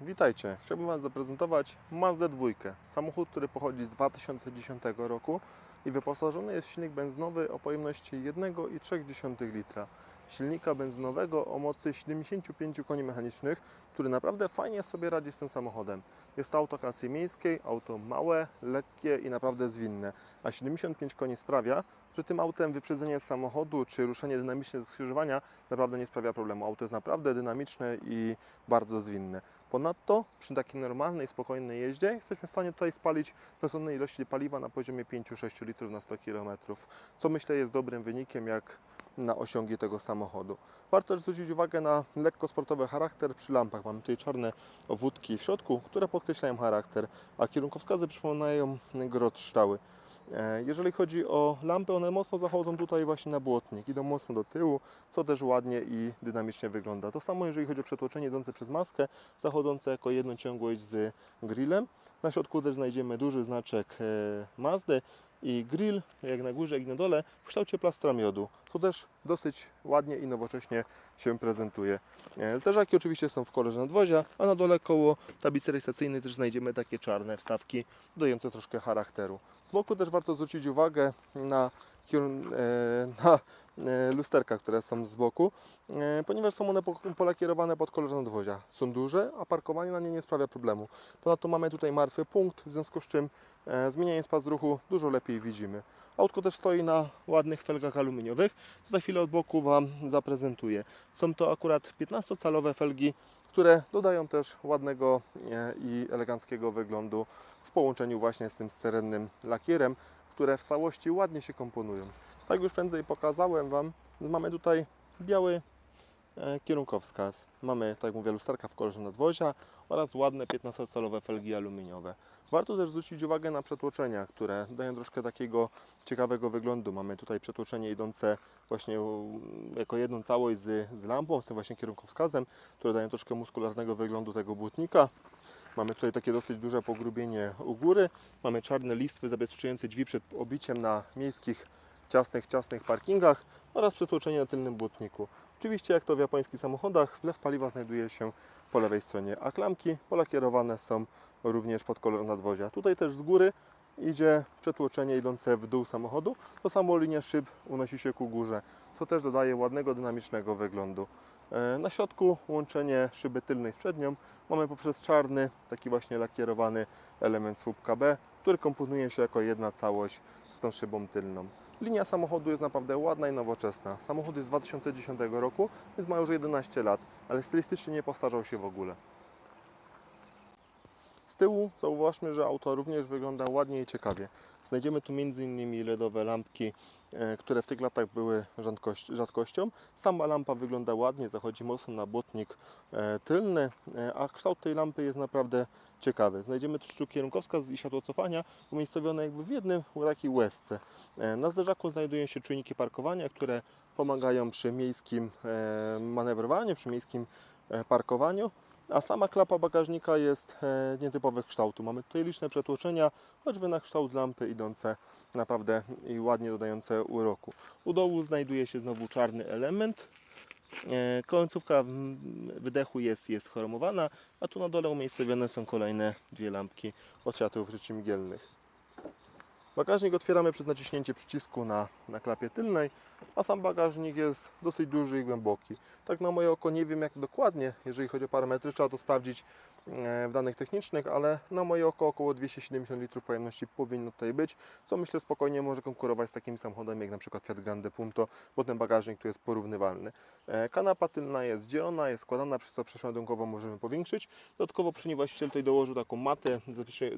Witajcie, chciałbym Wam zaprezentować Mazdę 2. Samochód, który pochodzi z 2010 roku i wyposażony jest w silnik benzynowy o pojemności 1,3 litra. Silnika benzynowego o mocy 75 koni mechanicznych, który naprawdę fajnie sobie radzi z tym samochodem. Jest to auto klasy miejskiej, auto małe, lekkie i naprawdę zwinne, a 75 koni sprawia, że tym autem wyprzedzenie samochodu czy ruszenie dynamiczne ze skrzyżowania naprawdę nie sprawia problemu. Auto jest naprawdę dynamiczne i bardzo zwinne. Ponadto przy takiej normalnej, spokojnej jeździe jesteśmy w stanie tutaj spalić rozsądnej ilości paliwa na poziomie 5-6 litrów na 100 km, co myślę jest dobrym wynikiem jak na osiągi tego samochodu. Warto też zwrócić uwagę na lekko sportowy charakter przy lampach. Mamy tutaj czarne obwódki w środku, które podkreślają charakter, a kierunkowskazy przypominają grot szczały. E, Jeżeli chodzi o lampy, one mocno zachodzą tutaj właśnie na błotnik, idą mocno do tyłu, co też ładnie i dynamicznie wygląda. To samo jeżeli chodzi o przetłoczenie idące przez maskę, zachodzące jako jedną ciągłość z grillem. Na środku też znajdziemy duży znaczek e, Mazdy i grill, jak na górze, jak na dole, w kształcie plastra miodu. To też dosyć ładnie i nowocześnie się prezentuje. E, Zderzaki oczywiście są w kolorze nadwozia, a na dole koło tablicy rejestracyjnej też znajdziemy takie czarne wstawki, dodające troszkę charakteru. Z boku też warto zwrócić uwagę na, e, na e, lusterka, które są z boku, e, ponieważ są one po- polakierowane pod kolor nadwozia. Są duże, a parkowanie na nie nie sprawia problemu. Ponadto mamy tutaj martwy punkt, w związku z czym zmieniając pas ruchu dużo lepiej widzimy. Autko też stoi na ładnych felgach aluminiowych, co za chwilę od boku Wam zaprezentuję. Są to akurat 15-calowe felgi, które dodają też ładnego i eleganckiego wyglądu w połączeniu właśnie z tym sterennym lakierem, które w całości ładnie się komponują. Tak już prędzej pokazałem Wam, mamy tutaj biały e, kierunkowskaz. Mamy, tak jak mówię, lusterka w kolorze nadwozia oraz ładne 15-calowe felgi aluminiowe. Warto też zwrócić uwagę na przetłoczenia, które dają troszkę takiego ciekawego wyglądu. Mamy tutaj przetłoczenie idące właśnie jako jedną całość z, z lampą, z tym właśnie kierunkowskazem, które dają troszkę muskularnego wyglądu tego błotnika. Mamy tutaj takie dosyć duże pogrubienie u góry. Mamy czarne listwy zabezpieczające drzwi przed obiciem na miejskich, ciasnych, ciasnych parkingach oraz przetłoczenie na tylnym błotniku. Oczywiście, jak to w japońskich samochodach, wlew paliwa znajduje się po lewej stronie, a klamki polakierowane są również pod kolor nadwozia. Tutaj też z góry idzie przetłoczenie idące w dół samochodu. To samo linia szyb unosi się ku górze, co też dodaje ładnego, dynamicznego wyglądu. E, Na środku łączenie szyby tylnej z przednią mamy poprzez czarny, taki właśnie lakierowany element słupka B, który komponuje się jako jedna całość z tą szybą tylną. Linia samochodu jest naprawdę ładna i nowoczesna. Samochód jest z 2010 roku, więc ma już 11 lat, ale stylistycznie nie postarzał się w ogóle. Z tyłu zauważmy, że auto również wygląda ładnie i ciekawie. Znajdziemy tu m.in. LEDowe lampki, które w tych latach były rzadkością. Sama lampa wygląda ładnie, zachodzi mocno na błotnik e, tylny, e, a kształt tej lampy jest naprawdę ciekawy. Znajdziemy tu kierunkowskaz i światło cofania umiejscowione jakby w jednym takiej łezce. E, Na zderzaku znajdują się czujniki parkowania, które pomagają przy miejskim e, manewrowaniu, przy miejskim e, parkowaniu. A sama klapa bagażnika jest e, nietypowych kształtu. Mamy tutaj liczne przetłoczenia, choćby na kształt lampy idące naprawdę i ładnie dodające uroku. U dołu znajduje się znowu czarny element. E, Końcówka wydechu jest, jest chromowana, a tu na dole umiejscowione są kolejne dwie lampki od świateł przeciwmgielnych. Bagażnik otwieramy przez naciśnięcie przycisku na, na klapie tylnej, a sam bagażnik jest dosyć duży i głęboki. Tak na moje oko nie wiem jak dokładnie, jeżeli chodzi o parametry, trzeba to sprawdzić w danych technicznych, ale na moje oko około 270 litrów pojemności powinno tutaj być, co myślę spokojnie może konkurować z takimi samochodami jak na przykład Fiat Grande Punto, bo ten bagażnik tu jest porównywalny. E, Kanapa tylna jest dzielona, jest składana, przez co przesiądunkową możemy powiększyć. Dodatkowo przy niej właściciel tutaj dołożył taką matę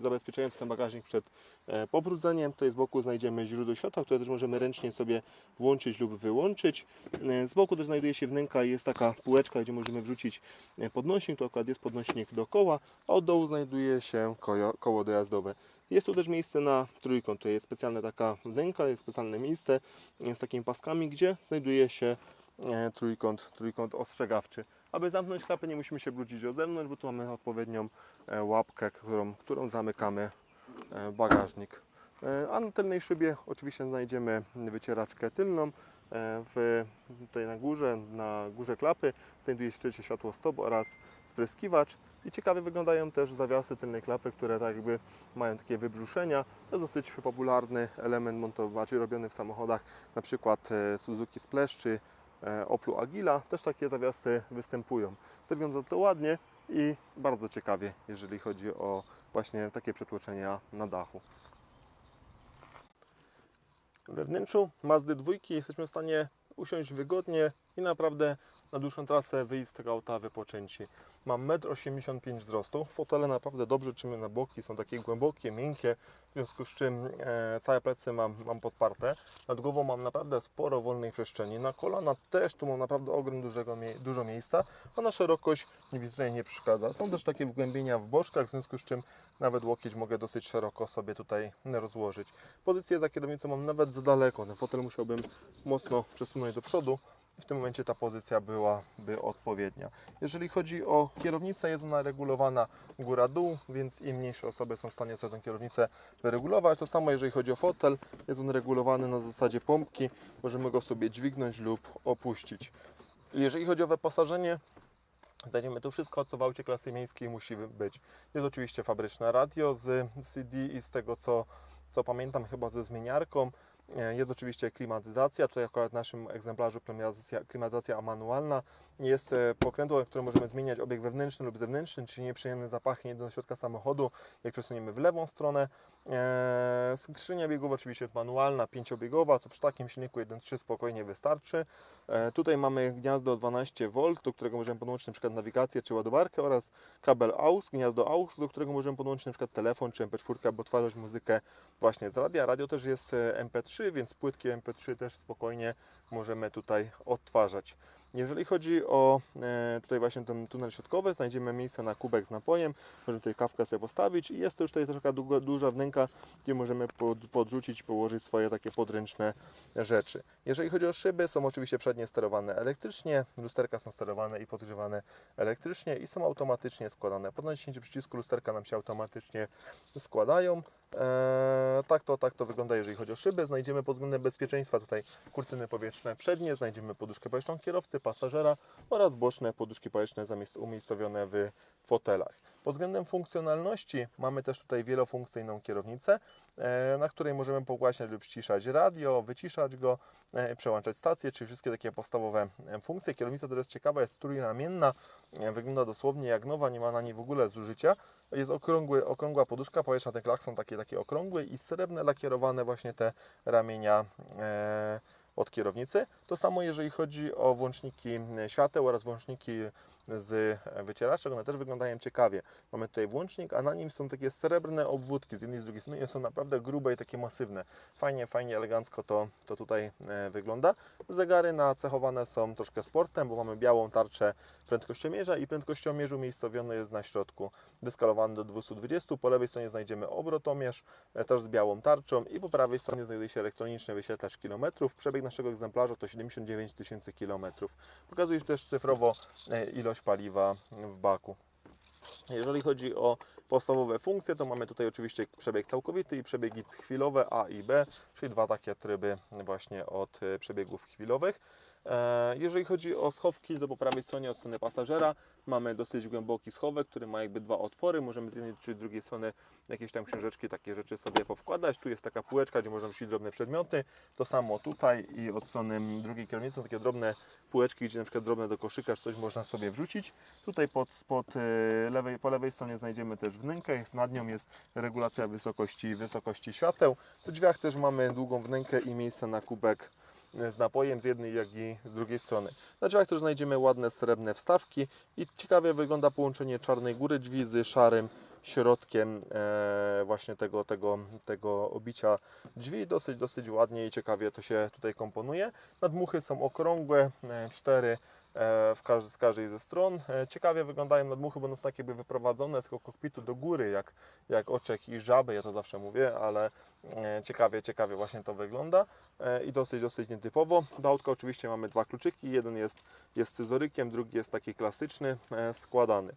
zabezpieczającą ten bagażnik przed e, pobrudzeniem. Tutaj z boku znajdziemy źródło światła, które też możemy ręcznie sobie włączyć lub wyłączyć. E, Z boku też znajduje się wnęka i jest taka półeczka, gdzie możemy wrzucić e, podnośnik. To akurat jest podnośnik do koła, a od dołu znajduje się koło, dojazdowe. Jest tu też miejsce na trójkąt. To jest specjalna taka wnęka, jest specjalne miejsce z takimi paskami, gdzie znajduje się e, trójkąt, trójkąt ostrzegawczy. Aby zamknąć klapę nie musimy się brudzić o zewnątrz, bo tu mamy odpowiednią e, łapkę, którą, którą zamykamy e, bagażnik. A na tylnej szybie oczywiście znajdziemy wycieraczkę tylną, W, tutaj na górze, na górze klapy znajduje się światło stop oraz spryskiwacz. I ciekawie wyglądają też zawiasy tylnej klapy, które tak jakby mają takie wybrzuszenia. To jest dosyć popularny element montowaczy robiony w samochodach, przykład e, Suzuki Splash czy e, Oplu Agila. Też takie zawiasy występują. Wygląda to ładnie i bardzo ciekawie, jeżeli chodzi o właśnie takie przetłoczenia na dachu. We wnętrzu Mazdy dwójki jesteśmy w stanie usiąść wygodnie i naprawdę na dłuższą trasę wyjść z tego auta wypoczęci. Mam 1,85 m wzrostu, fotele naprawdę dobrze trzymy na boki, są takie głębokie, miękkie, w związku z czym e, całe plecy mam, mam podparte. Nad głową mam naprawdę sporo wolnej przestrzeni, na kolana też tu mam naprawdę ogrom dużego, dużo miejsca, a na szerokość mi tutaj nie przeszkadza. Są też takie wgłębienia w boczkach, w związku z czym nawet łokieć mogę dosyć szeroko sobie tutaj rozłożyć. Pozycję za kierownicą mam nawet za daleko, ten fotel musiałbym mocno przesunąć do przodu. W tym momencie ta pozycja byłaby odpowiednia. Jeżeli chodzi o kierownicę, jest ona regulowana góra-dół, więc im mniejsze osoby są w stanie sobie tę kierownicę wyregulować. To samo jeżeli chodzi o fotel, jest on regulowany na zasadzie pompki, możemy go sobie dźwignąć lub opuścić. Jeżeli chodzi o wyposażenie, znajdziemy tu wszystko, co w aucie klasy miejskiej musi być. Jest oczywiście fabryczne radio z CD i z tego co, co pamiętam chyba ze zmieniarką. E, Jest oczywiście klimatyzacja, tutaj akurat w naszym egzemplarzu klimatyzacja, klimatyzacja manualna. Jest e, pokrętło, które możemy zmieniać obieg wewnętrzny lub zewnętrzny, czyli nieprzyjemne zapachy nie do środka samochodu, jak przesuniemy w lewą stronę. E, Skrzynia biegów oczywiście jest manualna, pięciobiegowa, co przy takim silniku 1.3 spokojnie wystarczy. E, Tutaj mamy gniazdo 12V, do którego możemy podłączyć przykład nawigację czy ładowarkę oraz kabel AUX, gniazdo AUX, do którego możemy podłączyć przykład telefon czy MP4, aby odtwarzać muzykę właśnie z radia. Radio też jest e, MP3, więc płytki MP3 też spokojnie możemy tutaj odtwarzać. Jeżeli chodzi o e, tutaj właśnie ten tunel środkowy, znajdziemy miejsce na kubek z napojem, możemy tutaj kawkę sobie postawić i jest to już tutaj taka duża wnęka, gdzie możemy pod, podrzucić, położyć swoje takie podręczne rzeczy. Jeżeli chodzi o szyby, są oczywiście przednie sterowane elektrycznie, lusterka są sterowane i podgrzewane elektrycznie i są automatycznie składane. Po naciśnięciu przycisku lusterka nam się automatycznie składają. Eee, tak, to, tak to wygląda, jeżeli chodzi o szyby. Znajdziemy pod względem bezpieczeństwa tutaj kurtyny powietrzne przednie, znajdziemy poduszkę powietrzną kierowcy, pasażera oraz boczne poduszki powietrzne umiejscowione w fotelach. Pod względem funkcjonalności mamy też tutaj wielofunkcyjną kierownicę, na której możemy pogłaśniać lub ściszać radio, wyciszać go, e, przełączać stacje, czyli wszystkie takie podstawowe e, funkcje. Kierownica, jest ciekawa, jest trójramienna, e, wygląda dosłownie jak nowa, nie ma na niej w ogóle zużycia. Jest okrągły, okrągła poduszka powietrzna, ten klakson takie, takie okrągły i srebrne lakierowane właśnie te ramienia e, od kierownicy. To samo jeżeli chodzi o włączniki świateł oraz włączniki z wycieraczek, one też wyglądają ciekawie. Mamy tutaj włącznik, a na nim są takie srebrne obwódki z jednej z drugiej strony są naprawdę grube i takie masywne. Fajnie, fajnie, elegancko to, to tutaj e, wygląda. Zegary nacechowane są troszkę sportem, bo mamy białą tarczę prędkościomierza i prędkościomierz umiejscowiony jest na środku, dyskalowany do 220. Po lewej stronie znajdziemy obrotomierz, e, też z białą tarczą i po prawej stronie znajduje się elektroniczny wyświetlacz kilometrów. Przebieg naszego egzemplarza to 79 tysięcy kilometrów. Pokazuje też cyfrowo e, ilość paliwa w baku. Jeżeli chodzi o podstawowe funkcje, to mamy tutaj oczywiście przebieg całkowity i przebiegi chwilowe A i B, czyli dwa takie tryby właśnie od przebiegów chwilowych. E, Jeżeli chodzi o schowki, to po prawej stronie od strony pasażera mamy dosyć głęboki schowek, który ma jakby dwa otwory. Możemy z jednej czy drugiej strony jakieś tam książeczki, takie rzeczy sobie powkładać. Tu jest taka półeczka, gdzie można wrzucić drobne przedmioty. To samo tutaj i od strony drugiej kierownicy są takie drobne półeczki, gdzie na przykład drobne do koszyka coś można sobie wrzucić. Tutaj pod, spod e, lewej, po lewej stronie znajdziemy też wnękę, jest, nad nią jest regulacja wysokości, wysokości świateł. W drzwiach też mamy długą wnękę i miejsce na kubek z napojem z jednej jak i z drugiej strony. Na drzwiach też znajdziemy ładne srebrne wstawki i ciekawie wygląda połączenie czarnej góry drzwi z szarym środkiem e, właśnie tego, tego, tego obicia drzwi. Dosyć, dosyć ładnie i ciekawie to się tutaj komponuje. Nadmuchy są okrągłe, e, cztery w każdy, z każdej ze stron. E, Ciekawie wyglądają nadmuchy, będą tak jakby wyprowadzone z kokpitu do góry, jak, jak oczek i żaby, ja to zawsze mówię, ale e, ciekawie, ciekawie właśnie to wygląda e, i dosyć, dosyć nietypowo. Do autka oczywiście mamy dwa kluczyki, jeden jest, jest scyzorykiem, drugi jest taki klasyczny, e, składany.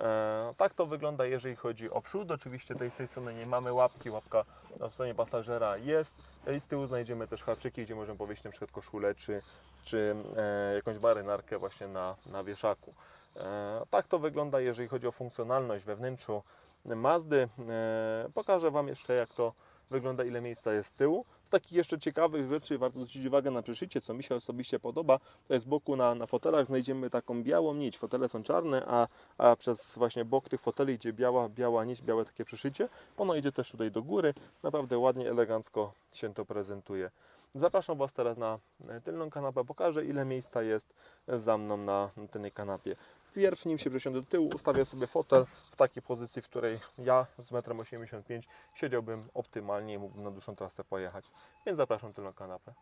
E, tak to wygląda, jeżeli chodzi o przód. Oczywiście tej, z tej strony nie mamy łapki, łapka na stronie pasażera jest. I z tyłu znajdziemy też haczyki, gdzie możemy powiesić na przykład koszulę czy, czy e, jakąś marynarkę właśnie na, na wieszaku. E, tak to wygląda, jeżeli chodzi o funkcjonalność we wnętrzu Mazdy. E, pokażę Wam jeszcze, jak to wygląda, ile miejsca jest z tyłu. Z takich jeszcze ciekawych rzeczy warto zwrócić uwagę na przyszycie, co mi się osobiście podoba. To jest boku na, na fotelach znajdziemy taką białą nić. Fotele są czarne, a, a przez właśnie bok tych foteli idzie biała, biała nić, białe takie przyszycie. Ono idzie też tutaj do góry. Naprawdę ładnie, elegancko się to prezentuje. Zapraszam Was teraz na tylną kanapę. Pokażę, ile miejsca jest za mną na na tylnej kanapie. Pierw, nim się przesiądę do tyłu, ustawię sobie fotel w takiej pozycji, w której ja z 1,85 m siedziałbym optymalnie i mógłbym na dłuższą trasę pojechać. Więc zapraszam tylną kanapę.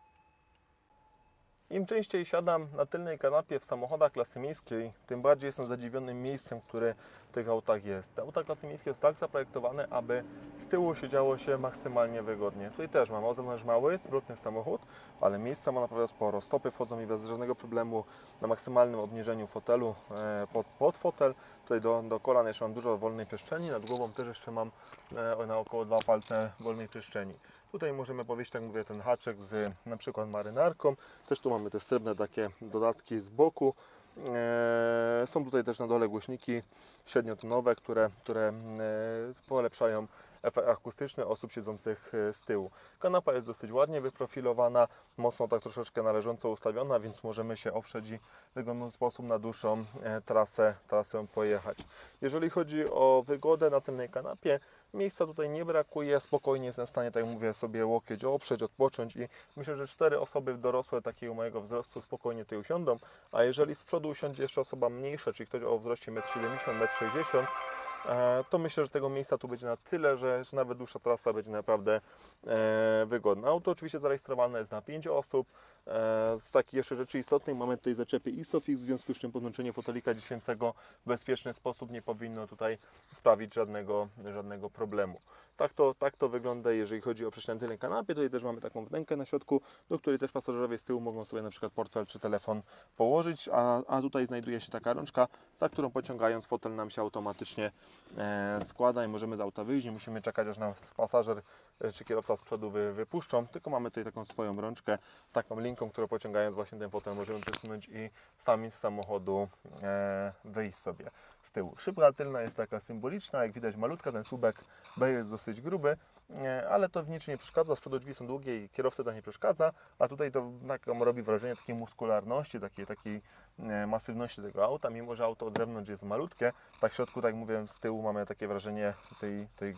Im częściej siadam na tylnej kanapie w samochodach klasy miejskiej, tym bardziej jestem zadziwiony miejscem, które tych autach jest. Te auta klasy miejskiej są tak zaprojektowane, aby z tyłu siedziało się maksymalnie wygodnie. Tutaj też mam o zewnątrz mały, zwrotny samochód, ale miejsca ma naprawdę sporo. Stopy wchodzą mi bez żadnego problemu na maksymalnym obniżeniu fotelu e, pod, pod fotel. Tutaj do, do kolan jeszcze mam dużo wolnej przestrzeni, nad głową też jeszcze mam e, na około dwa palce wolnej przestrzeni. Tutaj możemy powiedzieć, tak mówię, ten haczek z na przykład marynarką. Też tu mamy te srebrne takie dodatki z boku. Eee, Są tutaj też na dole głośniki średniotonowe, które, które e, polepszają efekt akustyczny osób siedzących e, z tyłu. Kanapa jest dosyć ładnie wyprofilowana, mocno tak troszeczkę należąco ustawiona, więc możemy się oprzeć i w wygodny sposób na dłuższą e, trasę, trasę pojechać. Jeżeli chodzi o wygodę na tylnej kanapie, miejsca tutaj nie brakuje, spokojnie jestem w stanie, tak jak mówię, sobie łokieć oprzeć, odpocząć i myślę, że cztery osoby dorosłe takiego mojego wzrostu spokojnie tutaj usiądą, a jeżeli z przodu usiądzie jeszcze osoba mniejsza, czyli ktoś o wzroście 1,70 m, 1,60 m, to myślę, że tego miejsca tu będzie na tyle, że, nawet dłuższa trasa będzie naprawdę e, wygodna. Auto oczywiście zarejestrowane jest na 5 osób. E, z takich jeszcze rzeczy istotnych mamy tutaj zaczepy ISOFIX, w związku z czym podłączenie fotelika dziecięcego w bezpieczny sposób nie powinno tutaj sprawić żadnego, żadnego problemu. Tak to, tak to wygląda, jeżeli chodzi o przeświętylę kanapie. Tutaj też mamy taką wnękę na środku, do której też pasażerowie z tyłu mogą sobie na przykład portfel czy telefon położyć, a, a tutaj znajduje się taka rączka, za którą pociągając fotel nam się automatycznie e, składa i możemy z auta wyjść. Nie musimy czekać, aż nas pasażer czy kierowca z przodu wy, wypuszczą, tylko mamy tutaj taką swoją rączkę z taką linką, którą pociągając właśnie ten fotel możemy przesunąć i sami z samochodu e, wyjść sobie z tyłu. Szybka tylna jest taka symboliczna, jak widać malutka, ten słupek B jest dosyć gruby, e, ale to w niczym nie przeszkadza, z przodu drzwi są długie i kierowcy to nie przeszkadza, a tutaj to robi wrażenie takiej muskularności, takiej, takiej e, masywności tego auta, mimo że auto od zewnątrz jest malutkie, tak w środku, tak jak mówiłem, z tyłu mamy takie wrażenie tej, tej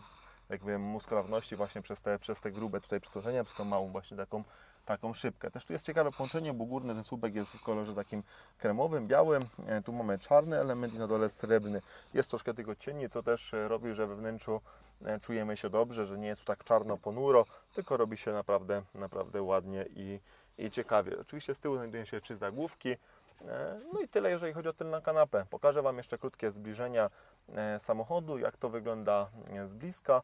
jakby muskularności właśnie przez te, przez te grube tutaj przytłoczenia, przez tą małą właśnie taką, taką szybkę. Też tu jest ciekawe połączenie, bo górny ten słupek jest w kolorze takim kremowym, białym, e, tu mamy czarny element i na dole srebrny. Jest troszkę tego cieni, co też e, robi, że we wnętrzu e, czujemy się dobrze, że nie jest tak czarno ponuro, tylko robi się naprawdę, naprawdę ładnie i, i ciekawie. Oczywiście z tyłu znajdują się trzy zagłówki. E, No i tyle, jeżeli chodzi o tylną kanapę. Pokażę Wam jeszcze krótkie zbliżenia e, samochodu, jak to wygląda e, z bliska.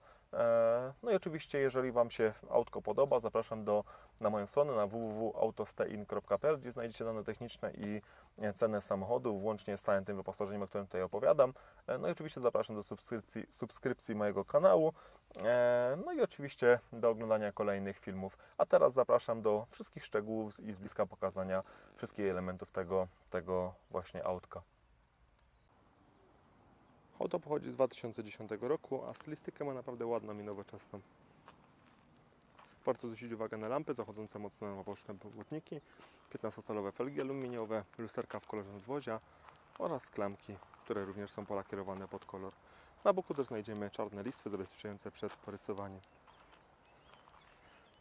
No i oczywiście, jeżeli Wam się autko podoba, zapraszam do, na moją stronę na www.autostein.pl, gdzie znajdziecie dane techniczne i cenę samochodu, włącznie z całym tym wyposażeniem, o którym tutaj opowiadam. No i oczywiście zapraszam do subskrypcji, subskrypcji mojego kanału. E, No i oczywiście do oglądania kolejnych filmów. A teraz zapraszam do wszystkich szczegółów i z bliska pokazania wszystkich elementów tego, tego właśnie autka. Auto pochodzi z 2010 roku, a stylistykę ma naprawdę ładną i nowoczesną. Warto zwrócić uwagę na lampy zachodzące mocno na boczne błotniki, 15-calowe felgi aluminiowe, lusterka w kolorze nadwozia oraz klamki, które również są polakierowane pod kolor. Na boku też znajdziemy czarne listwy zabezpieczające przed porysowaniem.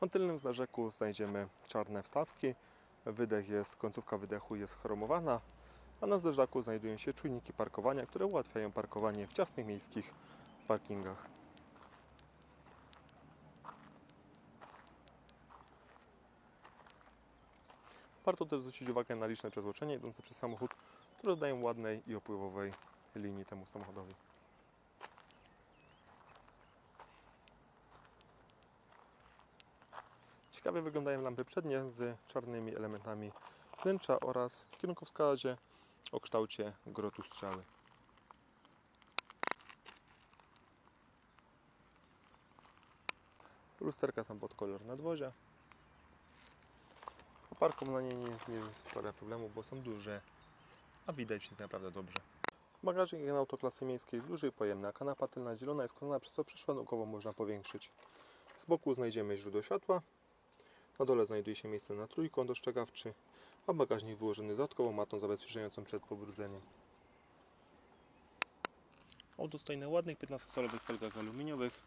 Na tylnym zdarzeku znajdziemy czarne wstawki. Wydech jest, końcówka wydechu jest chromowana, a na zderzaku znajdują się czujniki parkowania, które ułatwiają parkowanie w ciasnych miejskich parkingach. Warto też zwrócić uwagę na liczne przezłoczenia idące przez samochód, które dodają ładnej i opływowej linii temu samochodowi. Ciekawie wyglądają lampy przednie z czarnymi elementami wnętrza oraz kierunkowskazie o kształcie grotu strzały. Lusterka są pod kolor nadwozia. Oparkom na niej nie, nie sprawia problemu, bo są duże, a widać ich naprawdę dobrze. Bagażnik na auto klasy miejskiej jest duży i pojemny, a kanapa tylna zielona jest konana, przez co przeszła naukowo można powiększyć. Z boku znajdziemy źródło światła, na dole znajduje się miejsce na trójkąt ostrzegawczy, a bagażnik wyłożony dodatkową matą zabezpieczającą przed pobrudzeniem. Auto stoi na ładnych 15-calowych felgach aluminiowych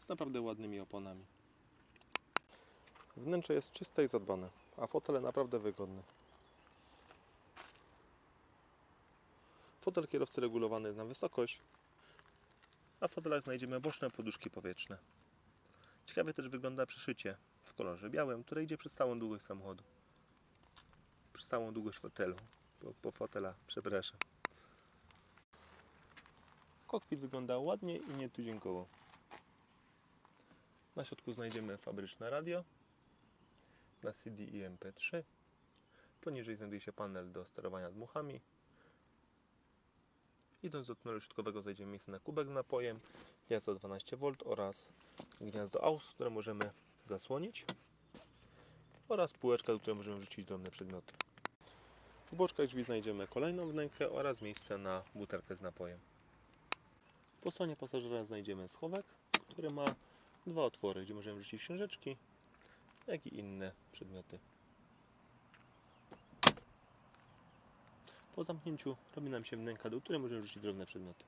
z naprawdę ładnymi oponami. Wnętrze jest czyste i zadbane, a fotele naprawdę wygodne. Fotel kierowcy regulowany na wysokość, a w fotelach znajdziemy boczne poduszki powietrzne. Ciekawie też wygląda przeszycie kolorze białym, które idzie przez całą długość samochodu. Przez całą długość fotelu. Po, po fotela, przepraszam. Kokpit wygląda ładnie i nietuzinkowo. Na środku znajdziemy fabryczne radio na CD i MP3. Poniżej znajduje się panel do sterowania dmuchami. Idąc do tunelu środkowego znajdziemy miejsce na kubek z napojem, gniazdo 12V oraz gniazdo AUX, które możemy zasłonić oraz półeczka, do której możemy wrzucić drobne przedmioty. W boczkach drzwi znajdziemy kolejną wnękę oraz miejsce na butelkę z napojem. Po stronie pasażera znajdziemy schowek, który ma dwa otwory, gdzie możemy wrzucić książeczki, jak i inne przedmioty. Po zamknięciu robi nam się wnęka, do której możemy wrzucić drobne przedmioty.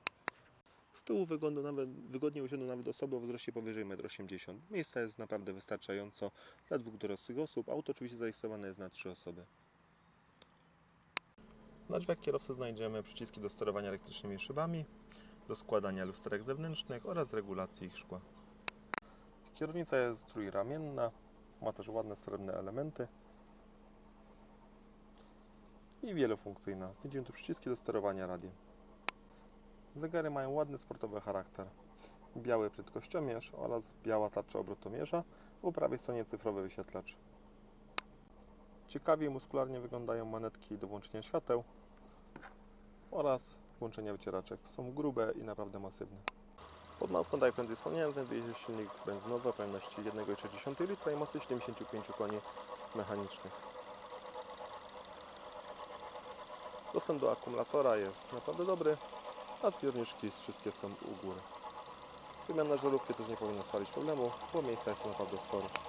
Z tyłu wygląda nawet, wygodnie usiądą nawet osoby o wzroście powyżej 1,80 m. Miejsca jest naprawdę wystarczająco dla dwóch dorosłych osób. Auto oczywiście zarejestrowane jest na trzy osoby. Na drzwiach kierowcy znajdziemy przyciski do sterowania elektrycznymi szybami, do składania lusterek zewnętrznych oraz regulacji ich szkła. Kierownica jest trójramienna, ma też ładne srebrne elementy i wielofunkcyjna. Znajdziemy tu przyciski do sterowania radiem. Zegary mają ładny sportowy charakter. Biały prędkościomierz oraz biała tarcza obrotomierza, po prawej stronie cyfrowy wyświetlacz. Ciekawie i muskularnie wyglądają manetki do włączenia świateł oraz włączenia wycieraczek. Są grube i naprawdę masywne. Pod maską, tak jak prędzej wspomniałem, znajduje się silnik benzynowy o pojemności 1,3 litra i mocy 75 koni mechanicznych. Dostęp do akumulatora jest naprawdę dobry, a zbiorniczki wszystkie są u góry. Wymiana żarówki też nie powinna sprawić problemu, bo miejsca jest naprawdę sporo.